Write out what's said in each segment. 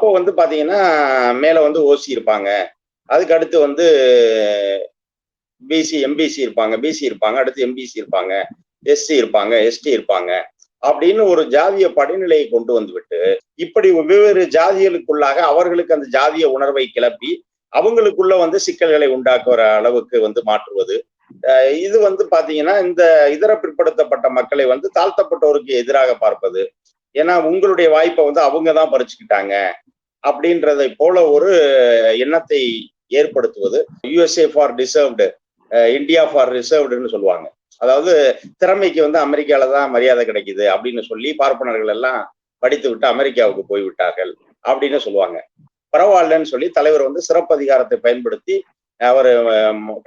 அப்போ வந்து பாத்தீங்கன்னா மேல வந்து ஓசி இருப்பாங்க. அதுக்கு அடுத்து வந்து பிசி எம்பிசி இருப்பாங்க. பிசி இருப்பாங்க. அடுத்து எம்பிசி இருப்பாங்க. எஸ்சி இருப்பாங்க. எஸ்டி இருப்பாங்க. அப்படின்னு ஒரு ஜாதிய படிநிலையை கொண்டு வந்துவிட்டு இப்படி வெவ்வேறு ஜாதிகளுக்குள்ளாக அவர்களுக்கு அந்த ஜாதிய உணர்வை கிளப்பி அவங்களுக்குள்ள வந்து சிக்கல்களை உண்டாக்குற அளவுக்கு வந்து மாற்றுவது. இது வந்து பாத்தீங்கன்னா இந்த இதர பிற்படுத்தப்பட்ட மக்களை வந்து தாழ்த்தப்பட்டோருக்கு எதிராக பார்ப்பது. ஏன்னா உங்களுடைய வாய்ப்பை வந்து அவங்க தான் பறிச்சுக்கிட்டாங்க. அப்படின்றதை போல ஒரு எண்ணத்தை ஏற்படுத்துவது. USA for deserved India for ரிசர்வ்டுன்னு சொல்லுவாங்க. அதாவது திறமைக்கு வந்து அமெரிக்கால தான் மரியாதை கிடைக்குது அப்படின்னு சொல்லி பார்ப்பனர்கள் எல்லாம் படித்து விட்டு அமெரிக்காவுக்கு போய் விட்டார்கள் அப்படின்னு சொல்லுவாங்க. பரவாயில்லன்னு சொல்லி தலைவர் வந்து சிறப்பு அதிகாரத்தை பயன்படுத்தி அவர்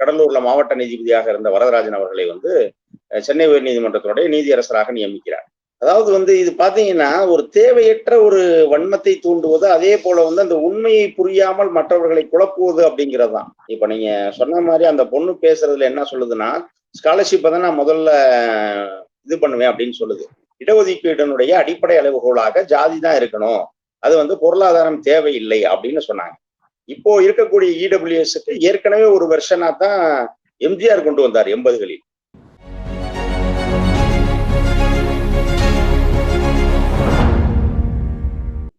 கடலூர்ல மாவட்ட நீதிபதியாக இருந்த வரதராஜன் அவர்களை வந்து சென்னை உயர் நீதிமன்றத்தினுடைய நீதியரசராக நியமிக்கிறார். அதாவது வந்து இது பாத்தீங்கன்னா ஒரு தேவையற்ற ஒரு வன்மத்தை தூண்டுவது அதே போல வந்து அந்த உண்மையை புரியாமல் மற்றவர்களை குழப்புவது அப்படிங்கிறது தான் இப்ப நீங்க சொன்ன மாதிரி அந்த பொண்ணு பேசுறதுல என்ன சொல்லுதுன்னா ஸ்காலர்ஷிப்பை தான் நான் முதல்ல இது பண்ணுவேன் அப்படின்னு சொல்லுது. இடஒதுக்கீட்டினுடைய அடிப்படை அளவுகோலாக ஜாதி தான் இருக்கணும். அது வந்து பொருளாதாரம் தேவையில்லை அப்படின்னு சொன்னாங்க. இப்போ இருக்கக்கூடிய இடபிள்யூஎஸ்க்கு ஏற்கனவே ஒரு வெர்ஷனா தான் எம்ஜிஆர் கொண்டு வந்தார் எண்பதுகளில்.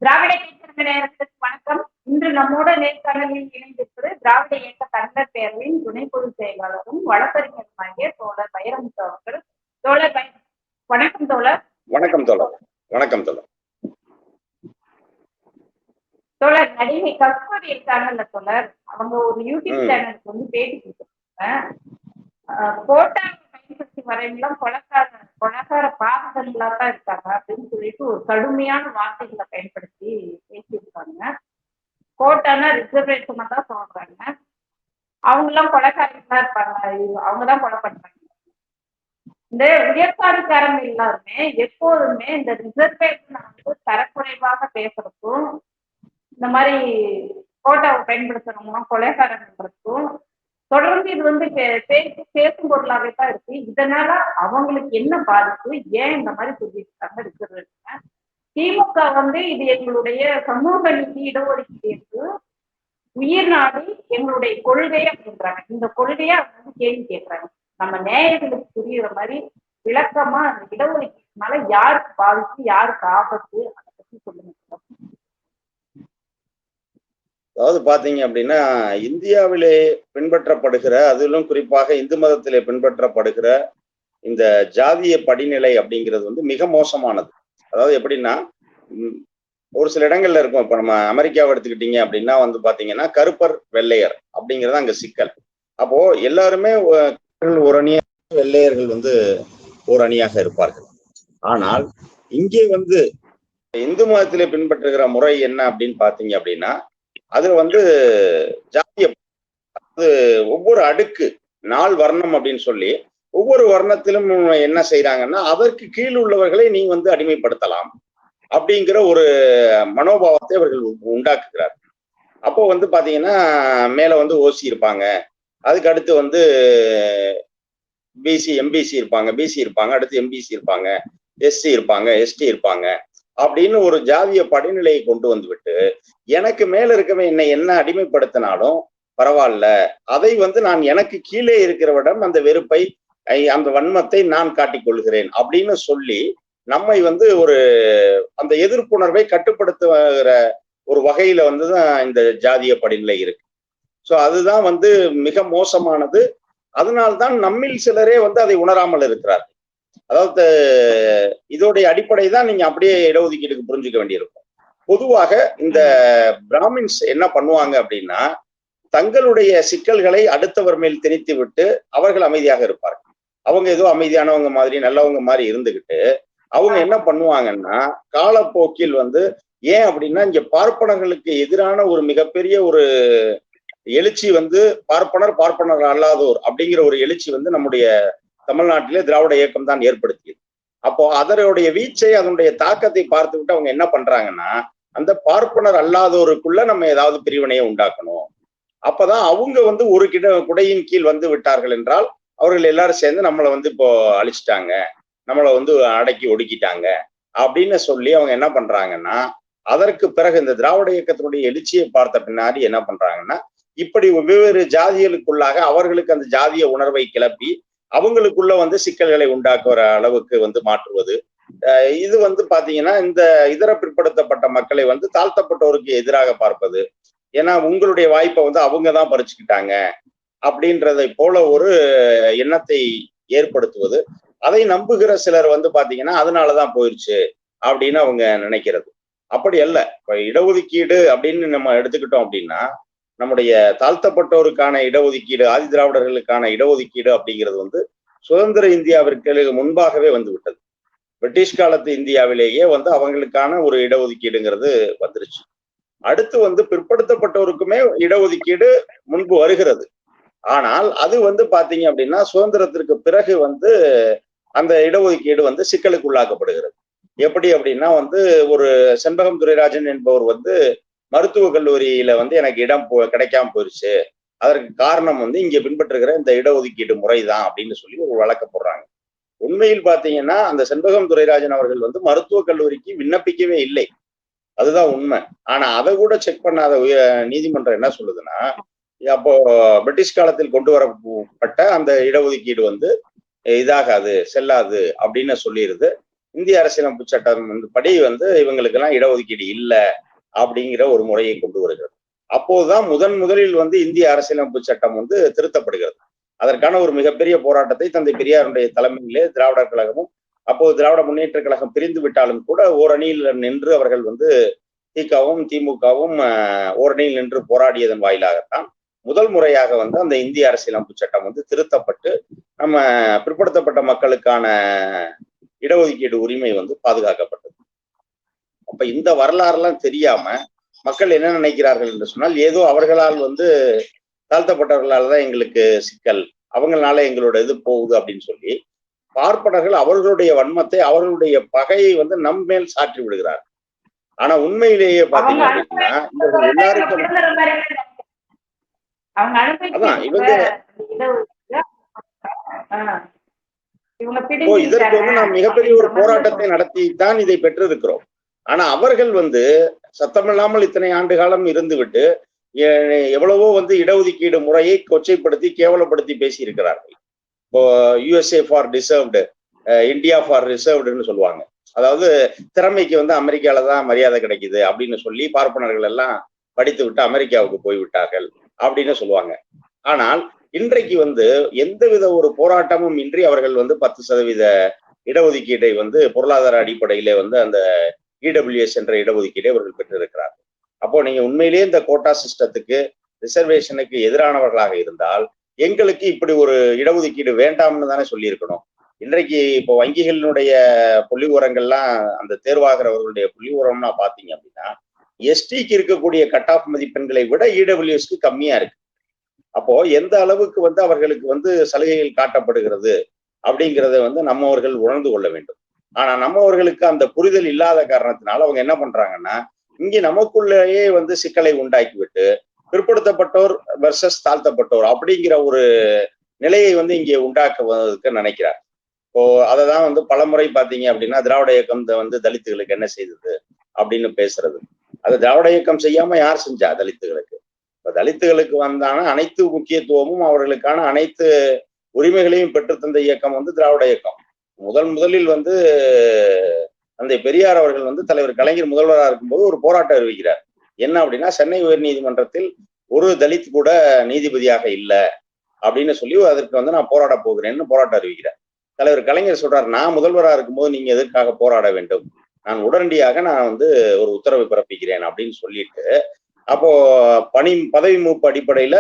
திராவிட இயக்க நேரத்துக்கு வணக்கம். இன்று நம்மோட நேர்காணலில் இணைந்திருப்பது திராவிட இயக்க தமிழர் பேரவையின் துணை பொதுச் செயலாளரும் வழக்கறிஞருமாகிய தோழர் வைரமுத்து அவர்கள். தோழர் வணக்கம் தோழர். வணக்கம் தோழர். வணக்கம் தோழர். தோழர் நடிகை கஸ்தூரி இருக்காங்கல்ல தோழர். அவங்க ஒரு யூடியூப். சேனலுக்கு வந்து பேட்டி கொடுத்துருக்காங்க. கோட்டா பயன்படுத்தி வரையெல்லாம் கொலக்கார கொலகார பாகங்களா தான் இருக்காங்க அப்படின்னு சொல்லிட்டு ஒரு கடுமையான வார்த்தைகளை பயன்படுத்தி பேசியிருக்காங்க கோட்டானா ரிசர்வேஷனை தான் சொல்றாங்க. அவங்க எல்லாம் கொலைக்காரங்களா இருப்பாங்க. அவங்க தான் கொலை பண்றாங்க. இந்த உயர்சாதிக்காரங்க எல்லாருமே எப்போதுமே இந்த ரிசர்வேஷனை வந்து தரக்குறைவாக பேசுறதும் இந்த மாதிரி கோட்டாவை பயன்படுத்துறவங்க கொலைகாரங்களுக்கும் தொடர்ந்து இது வந்து பேசி பேசும் பொருளாவே தான் இருக்கு. இதனால அவங்களுக்கு என்ன பாதிப்பு? ஏன் இந்த மாதிரி சொல்லிட்டு இருக்காங்க ரிசர்வேஷன் திமுக வந்து இது எங்களுடைய சமூக நீதி இடஒதுக்கீடு என்று உயிர் நாடு எங்களுடைய கொள்கை அப்படின்றாங்க இந்த கொள்கையை அவங்க வந்து கேள்வி கேட்கறாங்க நம்ம நேயர்களுக்கு புரியுற மாதிரி விளக்கமா அந்த இடஒதுக்கீடுனால யாருக்கு பாதிப்பு யாருக்கு ஆபத்து அதை பத்தி சொல்லுங்க. அதாவது பாத்தீங்க அப்படின்னா இந்தியாவிலே பின்பற்றப்படுகிற அதிலும் குறிப்பாக இந்து மதத்திலே பின்பற்றப்படுகிற இந்த ஜாதிய படிநிலை அப்படிங்கிறது வந்து மிக மோசமானது. அதாவது எப்படின்னா ஒரு சில இடங்கள்ல இருக்கும். இப்ப நம்ம அமெரிக்காவை எடுத்துக்கிட்டீங்க அப்படின்னா வந்து பாத்தீங்கன்னா கருப்பர் வெள்ளையர் அப்படிங்கிறது அங்க சிக்கல். அப்போ எல்லாருமே ஒரு அணியா வெள்ளையர்கள் வந்து ஒரு அணியாக இருப்பார்கள். ஆனால் இங்கே வந்து இந்து மதத்தில பின்பற்றுகிற முறை என்ன அப்படின்னு பாத்தீங்க அப்படின்னா அதுல வந்து ஜாதிய ஒவ்வொரு அடுக்கு நாள் வர்ணம் அப்படின்னு சொல்லி ஒவ்வொரு வர்ணத்திலும் என்ன செய்யறாங்கன்னா அதற்கு கீழ் உள்ளவர்களை நீ வந்து அடிமைப்படுத்தலாம் அப்படிங்கிற ஒரு மனோபாவத்தை அவர்கள் உண்டாக்குகிறார் அப்போ வந்து பாத்தீங்கன்னா மேல வந்து ஓசி இருப்பாங்க. அதுக்கு அடுத்து வந்து பிசி எம்பிசி இருப்பாங்க பிசி இருப்பாங்க அடுத்து எம்பிசி இருப்பாங்க எஸ்சி இருப்பாங்க எஸ்டி இருப்பாங்க அப்படின்னு ஒரு ஜாதிய படிநிலையை கொண்டு வந்துவிட்டு எனக்கு மேல இருக்கவன் என்னை என்ன அடிமைப்படுத்தினாலும் பரவாயில்ல. அதை வந்து நான் எனக்கு கீழே இருக்கிறவிடம் அந்த வெறுப்பை அந்த வன்மத்தை நான் காட்டிக் கொள்கிறேன் அப்படின்னு சொல்லி நம்மை வந்து ஒரு அந்த எதிர்ப்புணர்வை கட்டுப்படுத்துகிற ஒரு வகையில வந்து தான் இந்த ஜாதிய படிநிலை இருக்கு. ஸோ அதுதான் வந்து மிக மோசமானது. அதனால்தான் நம்மில் சிலரே வந்து அதை உணராமல் இருக்கிறார்கள். அதாவது இதோடைய அடிப்படை தான் நீங்க அப்படியே இடஒதுக்கீடுக்கு புரிஞ்சுக்க வேண்டியிருக்கும். பொதுவாக இந்த பிராமின்ஸ் என்ன பண்ணுவாங்க அப்படின்னா தங்களுடைய சிக்கல்களை அடுத்தவர் மேல் திணித்து விட்டு அவர்கள் அமைதியாக இருப்பார்கள். அவங்க ஏதோ அமைதியானவங்க மாதிரி நல்லவங்க மாதிரி இருந்துகிட்டு அவங்க என்ன பண்ணுவாங்கன்னா காலப்போக்கில் வந்து ஏன் அப்படின்னா இங்க பார்ப்பனர்களுக்கு எதிரான ஒரு மிகப்பெரிய ஒரு எழுச்சி வந்து பார்ப்பனர் பார்ப்பனர் அல்லாதோர் அப்படிங்கிற ஒரு எழுச்சி வந்து நம்முடைய தமிழ்நாட்டிலே திராவிட இயக்கம் தான் ஏற்படுத்தியது. அப்போ அதனுடைய வீச்சை அதனுடைய தாக்கத்தை பார்த்துக்கிட்டு அவங்க என்ன பண்றாங்கன்னா அந்த பார்ப்பனர் அல்லாதோருக்குள்ள நம்ம ஏதாவது பிரிவினையை உண்டாக்கணும். அப்பதான் அவங்க வந்து ஒரு கிட குடையின் கீழ் வந்து விட்டார்கள் என்றால் அவர்கள் எல்லாரும் சேர்ந்து நம்மளை வந்து இப்போ அழிச்சிட்டாங்க. நம்மளை வந்து அடக்கி ஒடுக்கிட்டாங்க. அப்படின்னு சொல்லி அவங்க என்ன பண்றாங்கன்னா அதற்கு பிறகு இந்த திராவிட இயக்கத்தினுடைய எழுச்சியை பார்த்த பின்னாடி என்ன பண்றாங்கன்னா இப்படி வெவ்வேறு ஜாதிகளுக்குள்ளாக அவர்களுக்கு அந்த ஜாதிய உணர்வை கிளப்பி அவங்களுக்குள்ள வந்து சிக்கல்களை உண்டாக்குற அளவுக்கு வந்து மாற்றுவது. இது வந்து பாத்தீங்கன்னா இந்த இதர பிற்படுத்தப்பட்ட மக்களை வந்து தாழ்த்தப்பட்டோருக்கு எதிராக பார்ப்பது. ஏன்னா உங்களுடைய வாய்ப்பை வந்து அவங்க தான் பறிச்சுக்கிட்டாங்க. அப்படின்றதை போல ஒரு எண்ணத்தை ஏற்படுத்துவது. அதை நம்புகிற சிலர் வந்து பாத்தீங்கன்னா அதனாலதான் போயிருச்சு அப்படின்னு அவங்க நினைக்கிறது. அப்படி அல்ல. இப்ப இடஒதுக்கீடு அப்படின்னு நம்ம எடுத்துக்கிட்டோம் அப்படின்னா நம்முடைய தாழ்த்தப்பட்டோருக்கான இடஒதுக்கீடு ஆதி திராவிடர்களுக்கான இடஒதுக்கீடு அப்படிங்கிறது வந்து சுதந்திர இந்தியாவிற்கு முன்பாகவே வந்து விட்டது. பிரிட்டிஷ் காலத்து இந்தியாவிலேயே வந்து அவங்களுக்கான ஒரு இடஒதுக்கீடுங்கிறது வந்துருச்சு. அடுத்து வந்து பிற்படுத்தப்பட்டோருக்குமே இடஒதுக்கீடு முன்பு வருகிறது. ஆனால் அது வந்து பாத்தீங்க அப்படின்னா சுதந்திரத்திற்கு பிறகு வந்து அந்த இடஒதுக்கீடு வந்து சிக்கலுக்கு உள்ளாக்கப்படுகிறது. எப்படி அப்படின்னா வந்து ஒரு செண்பகம் துரைராஜன் என்பவர் வந்து மருத்துவக் கல்லூரியில வந்து எனக்கு இடம் போ கிடைக்காம போயிருச்சு. அதற்கு காரணம் வந்து இங்க பின்பற்றுகிற இந்த இடஒதுக்கீடு முறைதான் அப்படின்னு சொல்லி ஒரு வழக்க போடுறாங்க. உண்மையில் பாத்தீங்கன்னா அந்த செண்பகம் துரைராஜன் அவர்கள் வந்து மருத்துவக் கல்லூரிக்கு விண்ணப்பிக்கவே இல்லை. அதுதான் உண்மை. ஆனா அதை கூட செக் பண்ணாத உய- நீதிமன்றம் என்ன சொல்லுதுன்னா அப்போ பிரிட்டிஷ் காலத்தில் கொண்டு வரப்பட்ட அந்த இடஒதுக்கீடு வந்து இதாகாது செல்லாது அப்படின்னு சொல்லிடுது இந்திய அரசியலமைப்பு சட்டம் வந்து படி வந்து இவங்களுக்கெல்லாம் இடஒதுக்கீடு இல்லை அப்படிங்கிற ஒரு முறையை கொண்டு வருகிறது. அப்போதுதான் முதன் முதலில் வந்து இந்திய அரசியலமைப்பு சட்டம் வந்து திருத்தப்படுகிறது. அதற்கான ஒரு மிகப்பெரிய போராட்டத்தை தந்தை பெரியாருடைய தலைமையிலே திராவிடர் கழகமும் அப்போது திராவிட முன்னேற்ற கழகம் பிரிந்து விட்டாலும் கூட ஓரணியில் நின்று அவர்கள் வந்து திகவும் திமுகவும் ஓரணியில் நின்று போராடியதன் வாயிலாகத்தான் முதல் முறையாக வந்து அந்த இந்திய அரசியலமைப்பு சட்டம் வந்து திருத்தப்பட்டு நம்ம பிற்படுத்தப்பட்ட மக்களுக்கான இடஒதுக்கீடு உரிமை வந்து பாதுகாக்கப்பட்டது. அப்ப இந்த வரலாறுலாம் தெரியாம மக்கள் என்ன நினைக்கிறார்கள் என்று சொன்னால் ஏதோ அவர்களால் வந்து தாழ்த்தப்பட்டவர்களால் தான் எங்களுக்கு சிக்கல் அவங்களால எங்களோட இது போகுது அப்படின்னு சொல்லி பார்ப்பனர்கள் அவர்களுடைய வன்மத்தை அவர்களுடைய பகையை வந்து நம் மேல் சாற்றி விடுகிறார் ஆனா உண்மையிலேயே பாத்தீங்க அப்படின்னா இவர்கள் எல்லாருக்கும் அவங்க இதற்கு வந்து நாம் மிகப்பெரிய ஒரு போராட்டத்தை நடத்தித்தான் இதை பெற்றிருக்கிறோம். ஆனா அவர்கள் வந்து சத்தமில்லாமல் இத்தனை ஆண்டு காலம் இருந்துவிட்டு எவ்வளவோ வந்து இடஒதுக்கீடு முறையை கொச்சைப்படுத்தி கேவலப்படுத்தி பேசியிருக்கிறார்கள். இப்போ USA for deserved India for ரிசர்வ்டுன்னு சொல்லுவாங்க. அதாவது திறமைக்கு வந்து அமெரிக்கால தான் மரியாதை கிடைக்குது அப்படின்னு சொல்லி பார்ப்பனர்கள் எல்லாம் படித்து விட்டு அமெரிக்காவுக்கு போய்விட்டார்கள் அப்படின்னு சொல்லுவாங்க. ஆனால் இன்றைக்கு வந்து எந்தவித ஒரு போராட்டமும் இன்றி அவர்கள் வந்து பத்து சதவீத இடஒதுக்கீட்டை வந்து பொருளாதார அடிப்படையிலே வந்து அந்த இடபிள்யூஎஸ் என்ற இடஒதுக்கீடை அவர்கள் பெற்றிருக்கிறார்கள். அப்போ நீங்க உண்மையிலேயே இந்த கோட்டா சிஸ்டத்துக்கு ரிசர்வேஷனுக்கு எதிரானவர்களாக இருந்தால் எங்களுக்கு இப்படி ஒரு இடஒதுக்கீடு வேண்டாம்னு தானே சொல்லியிருக்கணும். இன்றைக்கு இப்போ வங்கிகளினுடைய புள்ளி உரங்கள்லாம் அந்த தேர்வாகிறவர்களுடைய புள்ளி உரம்னா பார்த்தீங்க அப்படின்னா எஸ்டிக்கு இருக்கக்கூடிய கட் ஆஃப் மதிப்பெண்களை விட இடபிள்யூஎஸ்க்கு கம்மியா இருக்கு. அப்போ எந்த அளவுக்கு வந்து அவர்களுக்கு வந்து சலுகைகள் காட்டப்படுகிறது அப்படிங்கிறத வந்து நம்மவர்கள் உணர்ந்து கொள்ள வேண்டும். ஆனா நம்மவர்களுக்கு அந்த புரிதல் இல்லாத காரணத்தினால அவங்க என்ன பண்றாங்கன்னா இங்கே நமக்குள்ளேயே வந்து சிக்கலை உண்டாக்கிவிட்டு பிற்படுத்தப்பட்டோர் வெர்சஸ் தாழ்த்தப்பட்டோர் அப்படிங்கிற ஒரு நிலையை வந்து இங்கே உண்டாக்குவதற்கு நினைக்கிறார். இப்போ அதை தான் வந்து பலமுறை பார்த்தீங்க அப்படின்னா திராவிட இயக்கம் இந்த வந்து தலித்துகளுக்கு என்ன செய்தது அப்படின்னு பேசுறது. அது திராவிட இயக்கம் செய்யாம யார் செஞ்சா தலித்துகளுக்கு? இப்ப தலித்துகளுக்கு வந்தான அனைத்து முக்கியத்துவமும் அவர்களுக்கான அனைத்து உரிமைகளையும் பெற்றுத்தந்த இயக்கம் வந்து திராவிட இயக்கம். முதல் முதலில் வந்து தந்தை பெரியார் அவர்கள் வந்து தலைவர் கலைஞர் முதல்வராக இருக்கும்போது ஒரு போராட்டம் அறிவிக்கிறார். என்ன அப்படின்னா சென்னை உயர் நீதிமன்றத்தில் ஒரு தலித் கூட நீதிபதியாக இல்லை அப்படின்னு சொல்லி அதற்கு வந்து நான் போராட போகிறேன்னு போராட்டம் அறிவிக்கிறேன் தலைவர் கலைஞர் சொல்றாரு நான் முதல்வராக இருக்கும்போது நீங்க எதற்காக போராட வேண்டும்? நான் உடனடியாக நான் வந்து ஒரு உத்தரவு பிறப்பிக்கிறேன் அப்படின்னு சொல்லிட்டு அப்போ பணி பதவி மூப்பு அடிப்படையில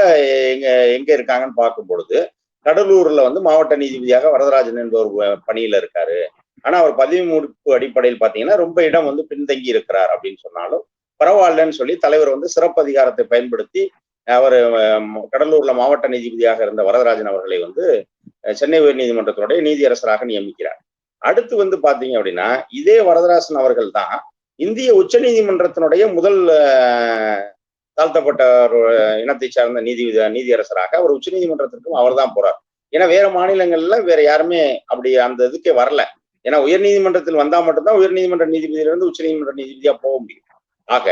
எங்க எங்க இருக்காங்கன்னு பார்க்கும் பொழுது கடலூர்ல வந்து மாவட்ட நீதிபதியாக வரதராஜன் என்பவர் பணியில இருக்காரு. ஆனா அவர் பதவி மூப்பு அடிப்படையில் பாத்தீங்கன்னா ரொம்ப இடம் வந்து பின்தங்கி இருக்கிறார் அப்படின்னு சொன்னாலும் பரவாயில்லன்னு சொல்லி தலைவர் வந்து சிறப்பு அதிகாரத்தை பயன்படுத்தி அவர் கடலூர்ல மாவட்ட நீதிபதியாக இருந்த வரதராஜன் அவர்களை வந்து சென்னை உயர் நீதிமன்றத்தினுடைய நீதியரசராக நியமிக்கிறார். அடுத்து வந்து பாத்தீங்க அப்படின்னா இதே வரதராசன் அவர்கள் தான் இந்திய உச்ச நீதிமன்றத்தினுடைய முதல் தாழ்த்தப்பட்ட இனத்தை சார்ந்த நீதி நீதியரசராக அவர் உச்ச நீதிமன்றத்திற்கும் அவர் தான் போறார். ஏன்னா வேற மாநிலங்கள்ல வேற யாருமே அப்படி அந்த இதுக்கே வரல. ஏன்னா உயர் நீதிமன்றத்தில் வந்தா மட்டும்தான் உயர் நீதிமன்ற நீதிபதியிலிருந்து உச்ச நீதிமன்ற நீதிபதியா போக முடியும். ஆக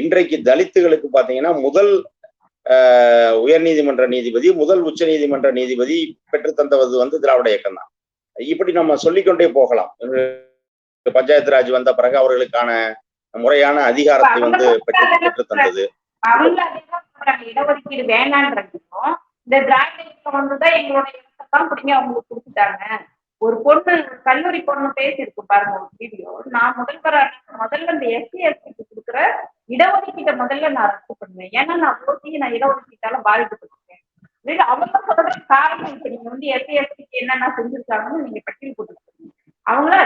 இன்றைக்கு தலித்துகளுக்கு பாத்தீங்கன்னா முதல் உயர் நீதிமன்ற நீதிபதி முதல் உச்ச நீதிமன்ற நீதிபதி பெற்று தந்தவது வந்து திராவிட இயக்கம் தான் இப்படி நம்ம சொல்லிக்கொண்டே போகலாம். பஞ்சாயத்து ராஜ் வந்த பிறகு அவர்களுக்கான முறையான அதிகாரத்தை வந்து பெற்று பெற்று தந்தது இடஒதுக்கீடு வேணான்றதுக்கும் இந்த திராவிட இயக்கம் வந்துதான் எங்களோட இடத்தான் பிடிங்க அவங்களுக்கு கொடுத்துட்டாங்க. ஒரு பொண்ணு கல்லூரி பொண்ணு பேசியிருக்கு பாருங்க ஒரு வீடியோ நான் முதல்வரான முதல்ல இந்த எஸ்சி எஸ்டிக்கு கொடுக்குற இடஒதுக்கீட்டை முதல்ல நான் ரத்து பண்ணுவேன். ஏன்னா நான் ஓட்டி நான் இடஒதுக்கீட்டால பாதிக்கப்பட்டிருக்கேன் வெறும் அவங்க சொல்ற காரணம் இப்ப நீங்க வந்து எஸ்ஐஎஸ்டிக்கு என்னென்ன செஞ்சிருக்காங்கன்னு நீங்க பட்டியல் போட்டுருக்கீங்க அவங்களா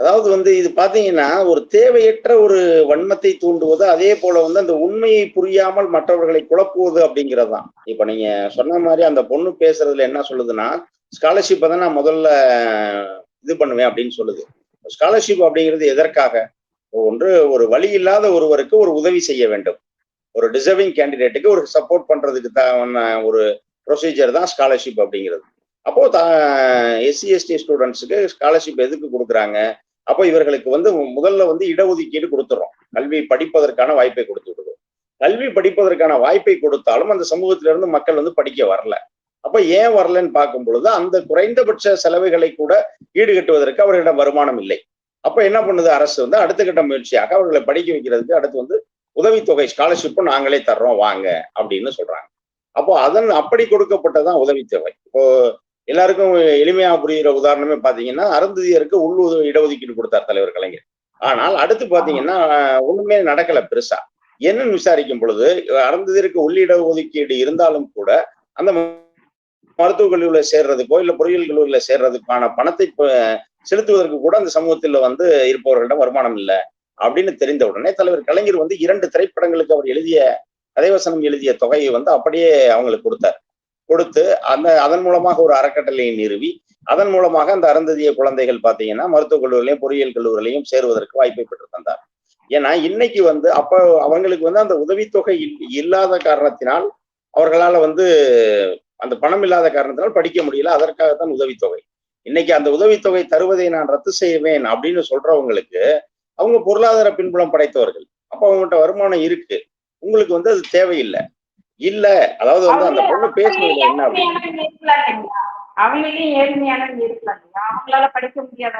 அதாவது வந்து இது பாத்தீங்கன்னா ஒரு தேவையற்ற ஒரு வன்மத்தை தூண்டுவது அதே போல வந்து அந்த உண்மையை புரியாமல் மற்றவர்களை குழப்புவது அப்படிங்கிறது தான் இப்ப நீங்க சொன்ன மாதிரி அந்த பொண்ணு பேசுறதுல என்ன சொல்லுதுன்னா ஸ்காலர்ஷிப்பை தான் நான் முதல்ல இது பண்ணுவேன் அப்படின்னு சொல்லுது. ஸ்காலர்ஷிப் அப்படிங்கிறது எதற்காக? ஒன்று ஒரு வழி இல்லாத ஒருவருக்கு ஒரு உதவி செய்ய வேண்டும். ஒரு டிசர்விங் கேண்டிடேட்டுக்கு ஒரு சப்போர்ட் பண்றதுக்கு தான் ஒரு ப்ரொசீஜர் தான் ஸ்காலர்ஷிப் அப்படிங்கிறது. அப்போ எஸ்சி எஸ்டி ஸ்டூடெண்ட்ஸுக்கு ஸ்காலர்ஷிப் எதுக்கு கொடுக்குறாங்க? அப்போ இவர்களுக்கு வந்து முதல்ல வந்து இடஒதுக்கீடு கொடுத்துறோம். கல்வி படிப்பதற்கான வாய்ப்பை கொடுத்து விடுவோம் கல்வி படிப்பதற்கான வாய்ப்பை கொடுத்தாலும் அந்த சமூகத்திலிருந்து மக்கள் வந்து படிக்க வரல. அப்ப ஏன் வரலன்னு பார்க்கும் பொழுது அந்த குறைந்தபட்ச செலவுகளை கூட ஈடுகட்டுவதற்கு அவர்களிடம் வருமானம் இல்லை. அப்ப என்ன பண்ணுது அரசு வந்து அடுத்த கட்ட முயற்சியாக அவர்களை படிக்க வைக்கிறதுக்கு அடுத்து வந்து உதவித்தொகை ஸ்காலர்ஷிப்பும் நாங்களே தர்றோம் வாங்க அப்படின்னு சொல்றாங்க. அப்போ அதன் அப்படி கொடுக்கப்பட்டதான் உதவித்தொகை இப்போ எல்லாருக்கும் எளிமையா புரிகிற உதாரணமே பாத்தீங்கன்னா அருந்ததியருக்கு உள் இடஒதுக்கீடு கொடுத்தார் தலைவர் கலைஞர். ஆனால் அடுத்து பாத்தீங்கன்னா ஒண்ணுமே நடக்கல பெருசா. என்னன்னு விசாரிக்கும் பொழுது அருந்ததியருக்கு உள் இடஒதுக்கீடு இருந்தாலும் கூட அந்த மருத்துவக் கல்லூரியில சேர்றதுக்கோ இல்ல பொறியியல் கல்லூரியில சேர்றதுக்கான பணத்தை செலுத்துவதற்கு கூட அந்த சமூகத்தில் வந்து இருப்பவர்களிடம் வருமானம் இல்லை அப்படின்னு தெரிந்த உடனே தலைவர் கலைஞர் வந்து இரண்டு திரைப்படங்களுக்கு அவர் எழுதிய கதைவசனம் எழுதிய தொகையை வந்து அப்படியே அவங்களுக்கு கொடுத்தார். கொடுத்து அந்த அதன் மூலமாக ஒரு அறக்கட்டளையை நிறுவி அதன் மூலமாக அந்த அருந்ததிய குழந்தைகள் பார்த்தீங்கன்னா மருத்துவக் கல்லூரிலையும் பொறியியல் கல்லூரிலையும் சேருவதற்கு வாய்ப்பை பெற்று தந்தார். ஏன்னா இன்னைக்கு வந்து அப்போ அவங்களுக்கு வந்து அந்த உதவித்தொகை இல்லாத காரணத்தினால் அவர்களால் வந்து அந்த பணம் இல்லாத காரணத்தினால் படிக்க முடியல. அதற்காகத்தான் உதவித்தொகை. இன்னைக்கு அந்த உதவித்தொகை தருவதை நான் ரத்து செய்வேன் அப்படின்னு சொல்றவங்களுக்கு அவங்க பொருளாதார பின்புலம் படைத்தவர்கள். அப்ப அவங்ககிட்ட வருமானம் இருக்கு. உங்களுக்கு வந்து அது தேவையில்லை. இல்ல அதாவது வந்து அந்த பொண்ணு பேசுறது என்ன அவங்களையும் ஏழ்மையானவங்க இருக்கலாம் அவங்களால படிக்க முடியாத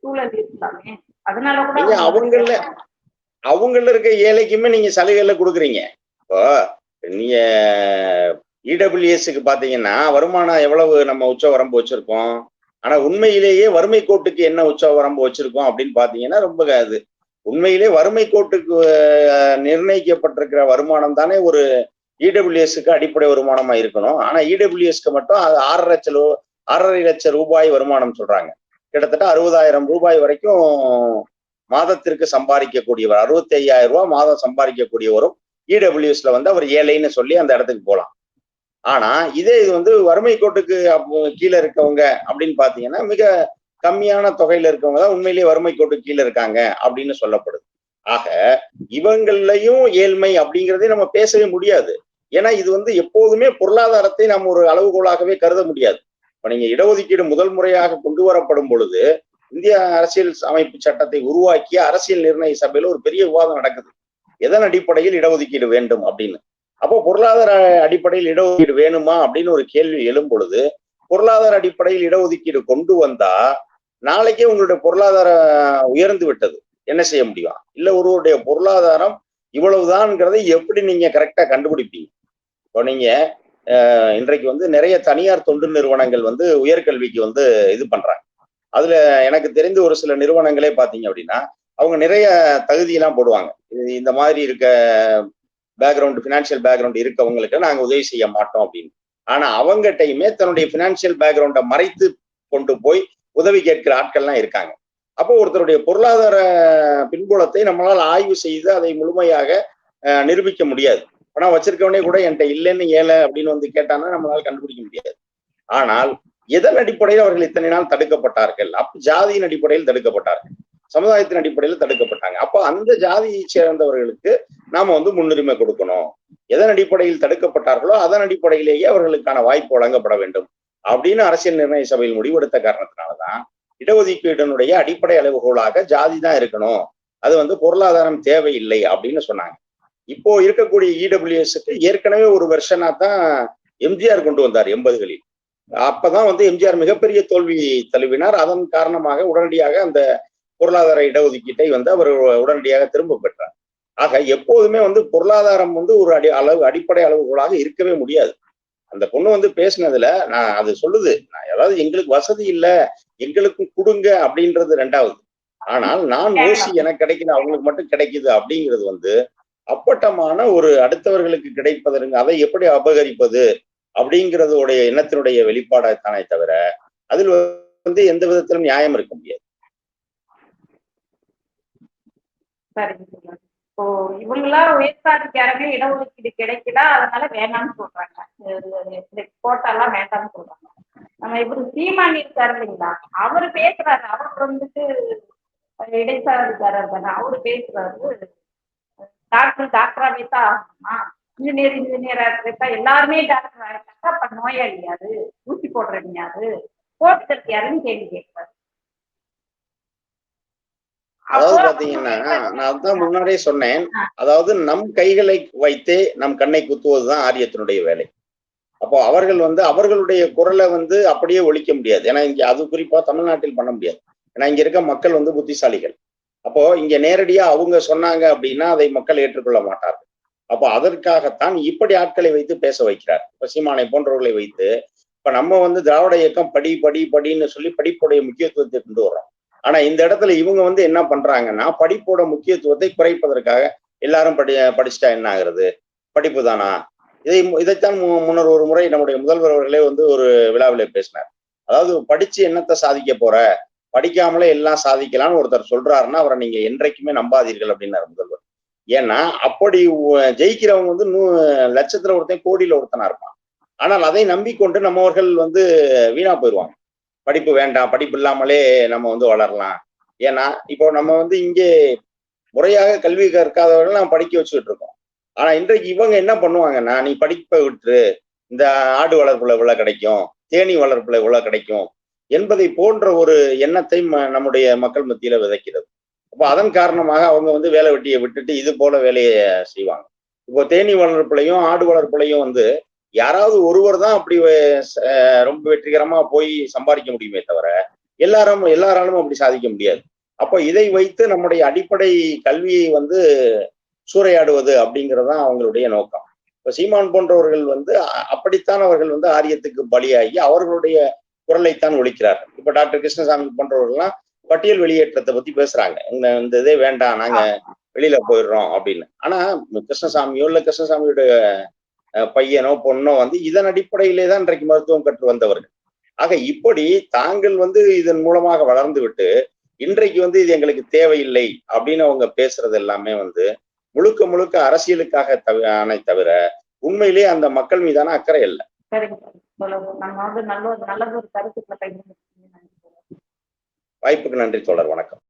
சூழல் இருக்கலாமே அதனால கூட அவங்கள அவங்கள இருக்க ஏழைக்குமே நீங்க சலுகைல கொடுக்குறீங்க. இப்போ நீங்க இடபிள்யூஎஸ்க்கு பாத்தீங்கன்னா வருமானம் எவ்வளவு நம்ம உச்ச வரம்பு வச்சிருக்கோம்? ஆனா உண்மையிலேயே வறுமை கோட்டுக்கு என்ன உச்ச வரம்பு வச்சிருக்கோம் அப்படின்னு பாத்தீங்கன்னா ரொம்ப அது உண்மையிலே வறுமை கோட்டுக்கு நிர்ணயிக்கப்பட்டிருக்கிற வருமானம் தானே ஒரு இடபிள்யூஎஸ்க்கு அடிப்படை வருமானமா இருக்கணும். ஆனா இடபிள்யூஎஸ்க்கு மட்டும் அது ஆறரை லட்சம் ஆறரை லட்சம் ரூபாய் வருமானம் சொல்றாங்க. கிட்டத்தட்ட அறுபதாயிரம் ரூபாய் வரைக்கும் மாதத்திற்கு சம்பாதிக்கக்கூடியவர் அறுபத்தி ஐயாயிரம் ரூபாய் மாதம் சம்பாதிக்கக்கூடியவரும் இடபிள்யூஎஸ்ல வந்து அவர் ஏழைன்னு சொல்லி அந்த இடத்துக்கு போகலாம் ஆனா இதே இது வந்து வறுமை கோட்டுக்கு கீழே இருக்கவங்க அப்படின்னு பாத்தீங்கன்னா மிக கம்மியான தொகையில இருக்கவங்க தான் உண்மையிலேயே வறுமை கோட்டு கீழே இருக்காங்க அப்படின்னு சொல்லப்படுது. ஆக இவங்களையும் ஏழ்மை அப்படிங்கிறதே நம்ம பேசவே முடியாது. ஏன்னா இது வந்து எப்போதுமே பொருளாதாரத்தை நம்ம ஒரு அளவுகோலாகவே கருத முடியாது. இப்ப நீங்க இடஒதுக்கீடு முதல் முறையாக கொண்டு வரப்படும் பொழுது இந்திய அரசியல் அமைப்பு சட்டத்தை உருவாக்கிய அரசியல் நிர்ணய சபையில ஒரு பெரிய விவாதம் நடக்குது. எதன் அடிப்படையில் இடஒதுக்கீடு வேண்டும் அப்படின்னு? அப்போ பொருளாதார அடிப்படையில் இடஒதுக்கீடு வேணுமா அப்படின்னு ஒரு கேள்வி எழும் பொழுது பொருளாதார அடிப்படையில் இடஒதுக்கீடு கொண்டு வந்தா நாளைக்கே உங்களுடைய பொருளாதாரம் உயர்ந்து விட்டது. என்ன செய்ய முடியும்? இல்ல ஒருவருடைய பொருளாதாரம் இவ்வளவுதான்ங்கிறதை எப்படி நீங்க கரெக்டா கண்டுபிடிப்பீங்க? இப்போ நீங்க இன்றைக்கு வந்து நிறைய தனியார் தொண்டு நிறுவனங்கள் வந்து உயர்கல்விக்கு வந்து இது பண்றாங்க. அதுல எனக்கு தெரிந்து ஒரு சில நிறுவனங்களே பாத்தீங்க அப்படின்னா அவங்க நிறைய தகுதியெல்லாம் போடுவாங்க. இந்த மாதிரி இருக்க பேக்ரவுண்ட் ஃபினான்ஷியல் பேக்ரவுண்ட் இருக்கவங்களுக்கு நாங்க உதவி செய்ய மாட்டோம் அப்படின்னு. ஆனா அவங்ககிட்டயுமே தன்னுடைய ஃபினான்ஷியல் பேக்ரவுண்டை மறைத்து கொண்டு போய் உதவி கேட்கிற ஆட்கள்லாம் இருக்காங்க. அப்போ ஒருத்தருடைய பொருளாதார பின்புலத்தை நம்மளால் ஆய்வு செய்து அதை முழுமையாக நிரூபிக்க முடியாது. பணம் வச்சிருக்கவனே கூட என்கிட்ட இல்லைன்னு ஏழை அப்படின்னு வந்து கேட்டானா நம்மளால கண்டுபிடிக்க முடியாது. ஆனால் எதன் அடிப்படையில் அவர்கள் இத்தனை நாள் தடுக்கப்பட்டார்கள்? அப்ப ஜாதியின் அடிப்படையில் தடுக்கப்பட்டார்கள். சமுதாயத்தின் அடிப்படையில் தடுக்கப்பட்டாங்க. அப்போ அந்த ஜாதியை சேர்ந்தவர்களுக்கு நாம வந்து முன்னுரிமை கொடுக்கணும். எதன் அடிப்படையில் தடுக்கப்பட்டார்களோ அதன் அடிப்படையிலேயே அவர்களுக்கான வாய்ப்பு வழங்கப்பட வேண்டும். அப்படின்னு அரசியல் நிர்ணய சபையில் முடிவெடுத்த காரணத்தினாலதான் இடஒதுக்கீடுனுடைய அடிப்படை அளவுகோலாக ஜாதி தான் இருக்கணும். அது வந்து பொருளாதாரம் தேவையில்லை அப்படின்னு சொன்னாங்க. இப்போ இருக்கக்கூடிய இடபிள்யூஎஸ்க்கு ஏற்கனவே ஒரு வெர்ஷனா தான் எம்ஜிஆர் கொண்டு வந்தார் எண்பதுகளில். அப்பதான் வந்து எம்ஜிஆர் மிகப்பெரிய தோல்வி தழுவினார். அதன் காரணமாக உடனடியாக அந்த பொருளாதார இடஒதுக்கீட்டை வந்து அவர் உடனடியாக திரும்ப பெற்றார். ஆக எப்போதுமே வந்து பொருளாதாரம் வந்து ஒரு அடி அளவு அடிப்படை அளவுகளாக இருக்கவே முடியாது. அந்த பொண்ணு வந்து பேசினதுல நான் அது சொல்லுது நான் அதாவது எங்களுக்கு வசதி இல்ல எங்களுக்கும் கொடுங்க அப்படின்றது ரெண்டாவது. ஆனால் நான் ஓசி எனக்கு கிடைக்குது அவங்களுக்கு மட்டும் கிடைக்குது அப்படிங்கிறது வந்து அப்பட்டமான ஒரு அடுத்தவர்களுக்கு கிடைப்பதற்கு அதை எப்படி அபகரிப்பது அப்படிங்கிறதுடைய எண்ணத்தினுடைய வெளிப்பாடா தானே தவிர அதில் வந்து எந்த விதத்திலும் நியாயம் இருக்க முடியாது. இப்போ இவங்கெல்லாம் உயர்சாதிக்காரங்க இடஒதுக்கீடு கிடைக்கல அதனால வேணாம்னு சொல்றாங்க. கோட்டாலாம் வேண்டாம்னு சொல்றாங்க. நம்ம இவரு சீமான் இருக்காரு இல்லைங்களா? அவரு பேசுறாரு. அவர் வந்துட்டு இடைசாதிக்காரர் தானே. அவரு பேசுறாரு. டாக்டர் டாக்டராவே தான் ஆகணுமா? இன்ஜினியர் இன்ஜினியரா இருக்கா? எல்லாருமே டாக்டர் ஆகிட்டாக்கா அப்ப நோயாளி யாரு? ஊசி போடுறது யாரு? போட்டுக்கிறது யாருன்னு கேள்வி கேட்கிறாரு அதாவது பாத்தீங்கன்னா நான் அதான் முன்னாடியே சொன்னேன். அதாவது நம் கைகளை வைத்தே நம் கண்ணை குத்துவதுதான் ஆரியத்தினுடைய வேலை. அப்போ அவர்கள் வந்து அவர்களுடைய குரலை வந்து அப்படியே ஒழிக்க முடியாது. ஏன்னா இங்க அது குறிப்பா தமிழ்நாட்டில் பண்ண முடியாது. ஏன்னா இங்க இருக்க மக்கள் வந்து புத்திசாலிகள். அப்போ இங்க நேரடியா அவங்க சொன்னாங்க அப்படின்னா அதை மக்கள் ஏற்றுக்கொள்ள மாட்டார்கள். அப்போ அதற்காகத்தான் இப்படி ஆட்களை வைத்து பேச வைக்கிறார். இப்ப சீமானை போன்றவர்களை வைத்து இப்ப நம்ம வந்து திராவிட இயக்கம் படி படி படின்னு சொல்லி படிப்புடைய முக்கியத்துவத்தை கொண்டு வர்றோம். ஆனா இந்த இடத்துல இவங்க வந்து என்ன பண்றாங்கன்னா படிப்போட முக்கியத்துவத்தை குறைப்பதற்காக எல்லாரும் படி படிச்சுட்டா என்ன ஆகுறது? படிப்பு தானா? இதை இதைத்தான் முன்னர் ஒரு முறை நம்முடைய முதல்வர் அவர்களே வந்து ஒரு விழாவில பேசினார். அதாவது படிச்சு என்னத்தை சாதிக்க போற? படிக்காமலே எல்லாம் சாதிக்கலாம்னு ஒருத்தர் சொல்றாருன்னா அவரை நீங்க என்றைக்குமே நம்பாதீர்கள் அப்படின்னாரு முதல்வர். ஏன்னா அப்படி ஜெயிக்கிறவங்க வந்து நூ லட்சத்துல ஒருத்தன் கோடியில ஒருத்தனா இருப்பான். ஆனால் அதை நம்பிக்கொண்டு நம்மவர்கள் வந்து வீணா போயிடுவாங்க படிப்பு வேண்டாம் படிப்பு இல்லாமலே நம்ம வந்து வளரலாம். ஏன்னா இப்போ நம்ம வந்து இங்கே முறையாக கல்வி கற்காதவர்கள் நம்ம படிக்க வச்சுக்கிட்டு இருக்கோம். ஆனா இன்றைக்கு இவங்க என்ன பண்ணுவாங்கன்னா நீ படிப்பை விட்டுரு இந்த ஆடு வளர்ப்புல இவ்வளவு கிடைக்கும் தேனி வளர்ப்புல இவ்வளவு கிடைக்கும் என்பதை போன்ற ஒரு எண்ணத்தை நம்முடைய மக்கள் மத்தியில விதைக்கிறது. அப்போ அதன் காரணமாக அவங்க வந்து வேலை வெட்டியை விட்டுட்டு இது போல வேலையை செய்வாங்க. இப்போ தேனி வளர்ப்புலையும் ஆடு வளர்ப்புலையும் வந்து யாராவது ஒருவர் தான் அப்படி ரொம்ப வெற்றிகரமா போய் சம்பாதிக்க முடியுமே தவிர எல்லாரும் எல்லாராலும் அப்படி சாதிக்க முடியாது. அப்போ இதை வைத்து நம்முடைய அடிப்படை கல்வியை வந்து சூறையாடுவது அப்படிங்கிறது தான் அவங்களுடைய நோக்கம். இப்போ சீமான் போன்றவர்கள் வந்து அப்படித்தான் அவர்கள் வந்து ஆரியத்துக்கு பலியாகி அவர்களுடைய குரலைத்தான் ஒழிக்கிறார்கள். இப்ப டாக்டர் கிருஷ்ணசாமி போன்றவர்கள்லாம் பட்டியல் வெளியேற்றத்தை பத்தி பேசுறாங்க. இந்த இந்த இதே வேண்டாம் நாங்க வெளியில போயிடுறோம் அப்படின்னு. ஆனா கிருஷ்ணசாமியோ இல்ல கிருஷ்ணசாமியோட பையனோ பொண்ணோ வந்து இதன் அடிப்படையிலே தான் இன்றைக்கு மருத்துவம் கற்று வந்தவர்கள். ஆக இப்படி தாங்கள் வந்து இதன் மூலமாக வளர்ந்து விட்டு இன்றைக்கு வந்து இது எங்களுக்கு தேவையில்லை அப்படின்னு அவங்க பேசுறது எல்லாமே வந்து முழுக்க முழுக்க அரசியலுக்காக தவிர தவிர உண்மையிலேயே அந்த மக்கள் மீதான அக்கறை இல்லை வாய்ப்புக்கு நன்றி தொடர் வணக்கம்.